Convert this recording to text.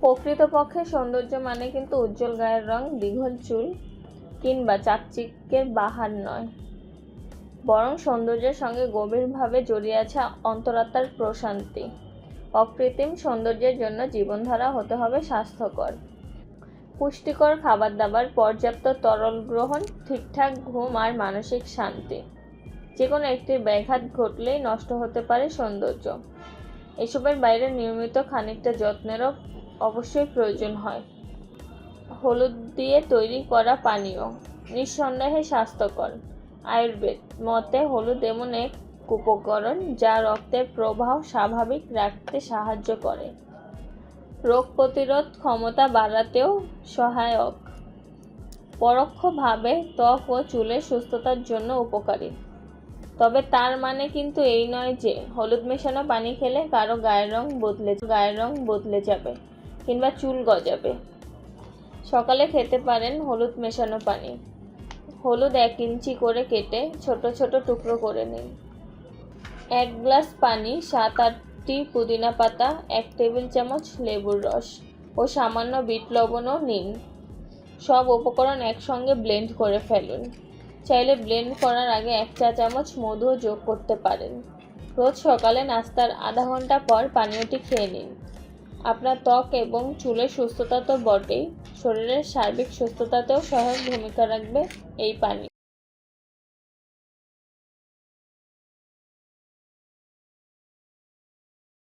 প্রকৃতপক্ষে সৌন্দর্য মানে কিন্তু উজ্জ্বল গায়ের রং, দীঘল চুল কিংবা চাকচিক্যের বাহার নয়। বরং সৌন্দর্যের সঙ্গে গভীরভাবে জড়িয়ে আছে অন্তরাত্মার প্রশান্তি। অকৃত্রিম সৌন্দর্যের জন্য জীবনধারা হতে হবে স্বাস্থ্যকর। পুষ্টিকর খাবার দাবার পর্যাপ্ত তরল গ্রহণ, ঠিকঠাক ঘুম আর মানসিক শান্তি। যে কোনো একটি ব্যাঘাত ঘটলেই নষ্ট হতে পারে সৌন্দর্য। এসবের বাইরে নিয়মিত খানিকটা যত্নেরও অবশ্যই প্রয়োজন হয়। হলুদ দিয়ে তৈরি করা পানীয়, নিঃসন্দেহে স্বাস্থ্যকর। আয়ুর্বেদ মতে হলুদ এমন এক উপকরণ যা রক্তের প্রবাহ স্বাভাবিক রাখতে সাহায্য করে। রোগ প্রতিরোধ ক্ষমতা বাড়াতেও সহায়ক। পরোক্ষভাবে ত্বক ও চুলের সুস্থতার জন্য উপকারী। তবে তার মানে কিন্তু এই নয় যে হলুদ মেশানো পানি খেলে কারও গায়ের রং বদলে গায়ের রং বদলে যাবে। কিংবা চুল গজাবে। সকালে খেতে পারেন হলুদ মেশানো পানি। হলুদ এক ইঞ্চি করে কেটে ছোট ছোট টুকরো করে নিন। এক গ্লাস পানি, সাত আটটি পুদিনা পাতা, এক টেবিল চামচ লেবুর রস ও সামান্য বিট লবণও নিন। সব উপকরণ একসঙ্গে ব্লেন্ড করে ফেলুন। চাইলে ব্লেন্ড করার আগে এক চা চামচ মধুও যোগ করতে পারেন। রোজ সকালে নাস্তার আধা ঘণ্টা পর পানীয়টি খেয়ে নিন। আপনার ত্বক এবং চুলের সুস্থতা তো বটেই, শরীরের সার্বিক সুস্থতাতেও সহায়ক ভূমিকা রাখবে এই পানি।